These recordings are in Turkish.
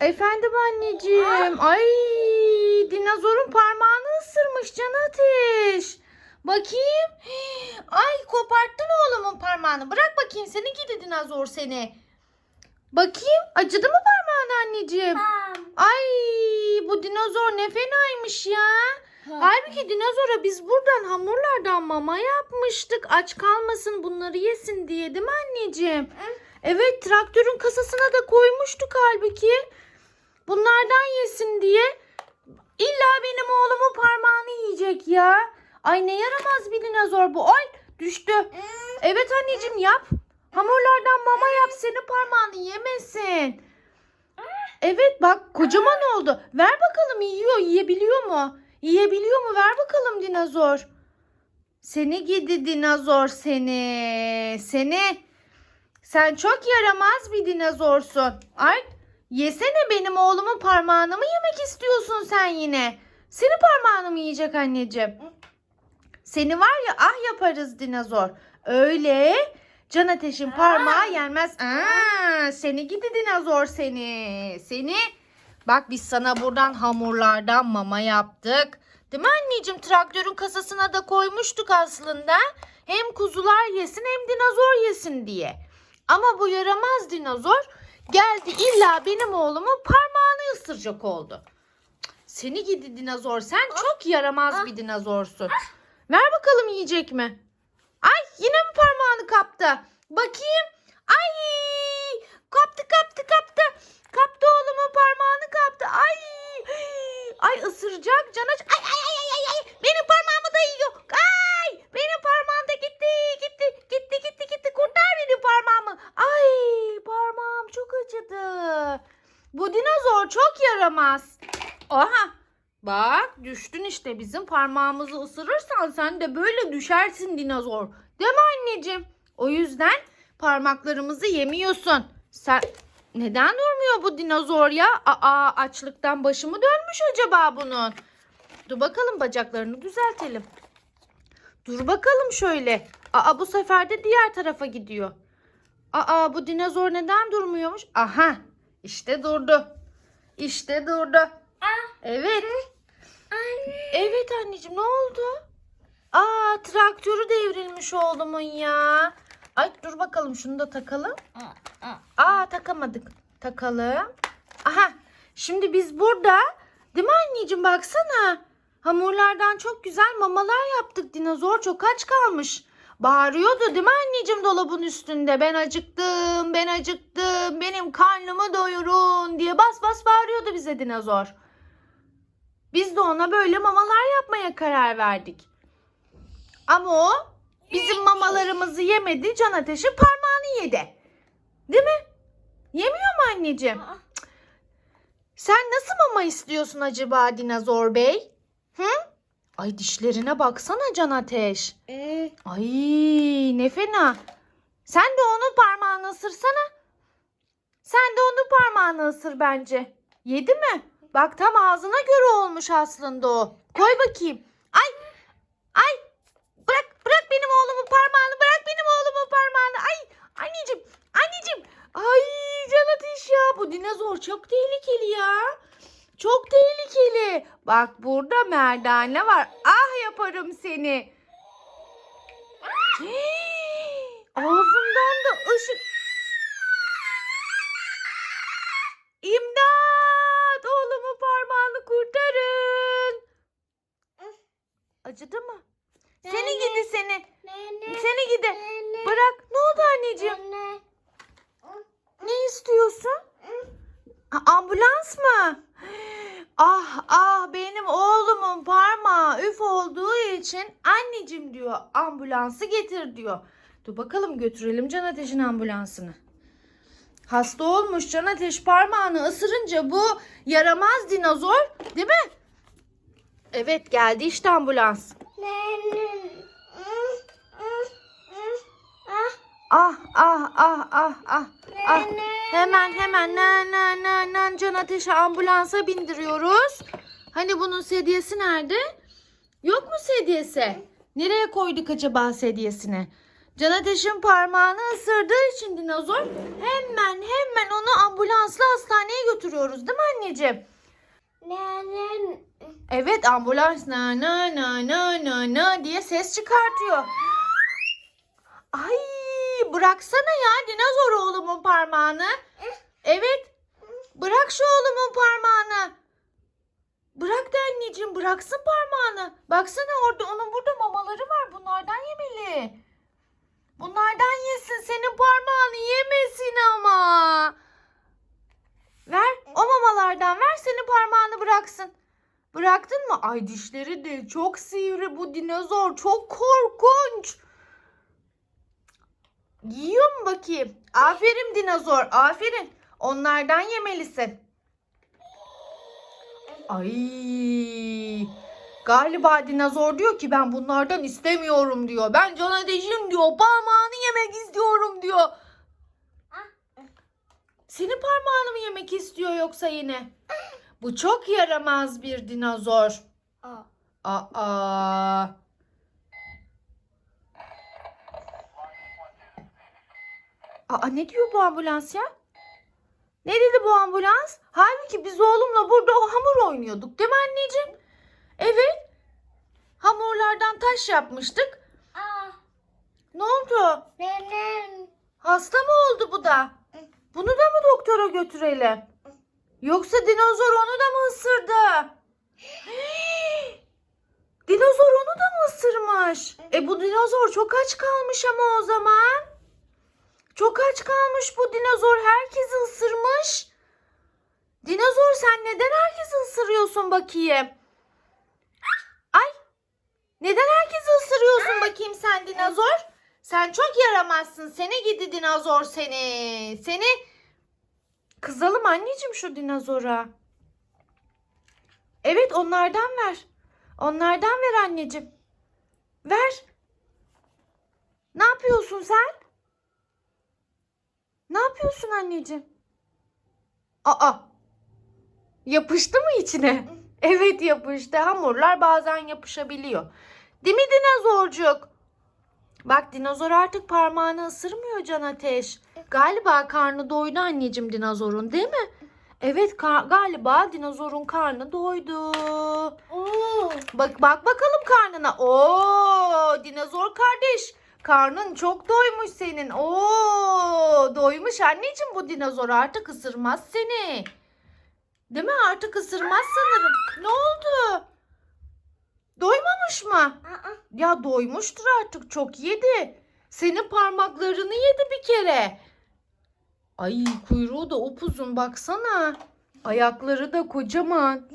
Efendim anneciğim. Ay dinozorun parmağını ısırmış Can Ateş. Bakayım. Ay koparttın oğlumun parmağını. Bırak bakayım seni gidi dinozor seni. Bakayım acıdı mı parmağın anneciğim? Ay bu dinozor ne fenaymış ya. Halbuki dinozora biz buradan hamurlardan mama yapmıştık. Aç kalmasın bunları yesin diye değil mi anneciğim? Evet traktörün kasasına da koymuştuk halbuki. Bunlardan yesin diye. İlla benim oğlumun parmağını yiyecek ya. Ay ne yaramaz bir dinozor bu. Ay düştü. Evet anneciğim yap. Hamurlardan mama yap senin parmağını yemesin. Evet bak kocaman oldu. Ver bakalım yiyor yiyebiliyor mu? Yiyebiliyor mu? Ver bakalım dinozor. Seni gidi dinozor seni. Seni. Sen çok yaramaz bir dinozorsun. Ay yesene benim oğlumun parmağını mı yemek istiyorsun sen yine? Senin parmağını mı yiyecek anneciğim? Seni var ya ah yaparız dinozor. Öyle can ateşin parmağı yenmez. Aa, seni gidi dinozor seni. Seni. Bak biz sana buradan hamurlardan mama yaptık. Değil mi anneciğim? Traktörün kasasına da koymuştuk aslında. Hem kuzular yesin hem dinozor yesin diye. Ama bu yaramaz dinozor geldi illa benim oğlumun parmağını ısıracak oldu. Seni gidi dinozor sen çok yaramaz bir dinozorsun. Ver bakalım yiyecek mi? Ay yine mi parmağını kaptı? Bakayım. Ay kaptı kaptı kaptı. Kaptı oğlumun parmağını kaptı. Ay ay ısıracak can aç. Ay ay ay ay ay. Benim parmağımı da yiyor. Ay benim parmağım da gitti gitti gitti gitti gitti. Kurtar benim parmağımı. Ay parmağım çok acıdı. Bu dinozor çok yaramaz. Aha Bak düştün işte bizim parmağımızı ısırırsan sen de böyle düşersin dinozor. Değil mi anneciğim? O yüzden parmaklarımızı yemiyorsun. Sen neden durmuyor bu dinozor ya? Aa açlıktan başı mı dönmüş acaba bunun? Dur bakalım bacaklarını düzeltelim. Dur bakalım şöyle. Aa bu sefer de diğer tarafa gidiyor. Aa bu dinozor neden durmuyormuş? Aha işte durdu. İşte durdu. Evet. Evet anneciğim ne oldu? Aa traktörü devrilmiş oğlumun ya. Ay dur bakalım şunu da takalım. Aa takamadık. Takalım. Aha şimdi biz burada değil mi anneciğim baksana. Hamurlardan çok güzel mamalar yaptık. Dinozor çok aç kalmış. Bağırıyordu değil mi anneciğim dolabın üstünde? Ben acıktım, ben acıktım, benim karnımı doyurun diye bas bas bağırıyordu bize dinozor. Biz de ona böyle mamalar yapmaya karar verdik. Ama o bizim mamalarımızı yemedi, can ateşi parmağını yedi. Değil mi? Yemiyor mu anneciğim? Sen nasıl mama istiyorsun acaba dinozor bey? Hı? Ay dişlerine baksana can ateş. Ay ne fena. Sen de onun parmağını ısırsana. Sen de onun parmağını ısır bence. Yedi mi? Bak tam ağzına göre olmuş aslında o. Koy bakayım. Ay ay bırak bırak benim oğlumun parmağını bırak benim oğlumun parmağını. Ay anneciğim anneciğim. Ay can ateş ya bu dinozor çok tehlikeli ya. Çok tehlikeli. Bak burada merdane var. Ah yaparım seni. Hii, Ağzından da ışık. İmdat! Oğlumun parmağını kurtarın. Acıdı mı? Seni gidi. Seni gidi. Bırak. Ne oldu anneciğim? Ne istiyorsun? Ha, ambulans mı? Ah ah benim oğlumun parmağı üf olduğu için anneciğim diyor ambulansı getir diyor. Dur bakalım götürelim Can Ateş'in ambulansını. Hasta olmuş Can Ateş parmağını ısırınca bu yaramaz dinozor değil mi? Evet geldi işte ambulans. Ah ah ah ah ah. ah. Hemen hemen nan nan nan nan Can Ateş'i ambulansa bindiriyoruz. Hani bunun sedyesi nerede? Yok mu sedyesi? Nereye koyduk acaba sedyesini? Can Ateş'in parmağını ısırdığı için dinozor hemen hemen onu ambulansla hastaneye götürüyoruz değil mi anneciğim? Nenen. Evet ambulans na na na na na na diye ses çıkartıyor. Ay bıraksana ya dinozor oğlumun parmağını. Evet bırak şu oğlumun parmağını. Bırak da anneciğim bıraksın parmağını. Baksana orada onun burada mamaları var bunlardan yemeli. Bunlardan yesin senin parmağını yemesin ama. Ver o mamalardan ver senin parmağını bıraksın. Bıraktın mı? Ay dişleri de çok sivri bu dinozor. Çok korkunç. Yiyor mu bakayım? Aferin dinozor. Aferin. Onlardan yemelisin. Ay. Galiba dinozor diyor ki ben bunlardan istemiyorum diyor. Ben Can Ateş'in diyor parmağını yemek istiyorum diyor. Senin parmağını mı yemek istiyor yoksa yine? Bu çok yaramaz bir dinozor. Aa. Aa. Aa ne diyor bu ambulans ya? Ne dedi bu ambulans? Halbuki biz oğlumla burada o hamur oynuyorduk değil mi anneciğim? Evet. Hamurlardan taş yapmıştık. Aa. Ne oldu? Nenen. Hasta mı oldu bu da? Bunu da mı doktora götürelim? Yoksa dinozor onu da mı ısırdı? dinozor onu da mı ısırmış? E bu dinozor çok aç kalmış ama o zaman. Çok aç kalmış bu dinozor. Herkesi ısırmış. Dinozor sen neden herkesi ısırıyorsun bakayım? Ay. Neden herkesi ısırıyorsun bakayım sen dinozor? Sen çok yaramazsın. Seni gidi dinozor seni. Seni kızalım anneciğim şu dinozora. Evet onlardan ver. Onlardan ver anneciğim. Ver. Ne yapıyorsun sen? Yapıyorsun anneciğim? Aa. Yapıştı mı içine? Evet yapıştı. Hamurlar bazen yapışabiliyor. Değil mi dinozorcuk? Bak dinozor artık parmağını ısırmıyor Can Ateş. Galiba karnı doydu anneciğim dinozorun değil mi? Evet galiba dinozorun karnı doydu. Oo. Bak bak bakalım karnına. Oo dinozor kardeş. Karnın çok doymuş senin. Oo doymuş anneciğim bu dinozor artık ısırmaz seni. Değil mi? Artık ısırmaz sanırım. Ne oldu? Doymamış mı? Ya doymuştur artık çok yedi. Senin parmaklarını yedi bir kere. Ay kuyruğu da upuzun baksana. Ayakları da kocaman.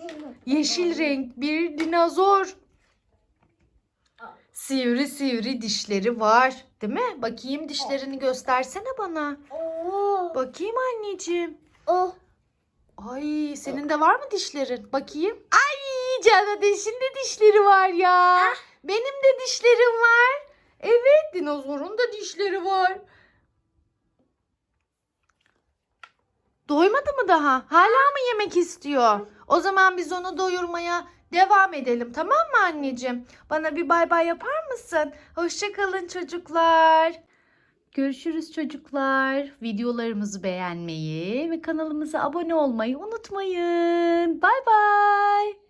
Yeşil renk bir dinozor. Sivri sivri dişleri var. Değil mi? Bakayım dişlerini göstersene bana. Oo. Bakayım anneciğim. Oh. Ay senin de var mı dişlerin? Bakayım. Ay Can Ateş'in de dişleri var ya. Benim de dişlerim var. Evet dinozorun da dişleri var. Doymadı mı daha? Hala mı yemek istiyor? O zaman biz onu doyurmaya devam edelim tamam mı anneciğim? Bana bir bay bay yapar mısın? Hoşçakalın çocuklar. Görüşürüz çocuklar. Videolarımızı beğenmeyi ve kanalımıza abone olmayı unutmayın. Bay bay.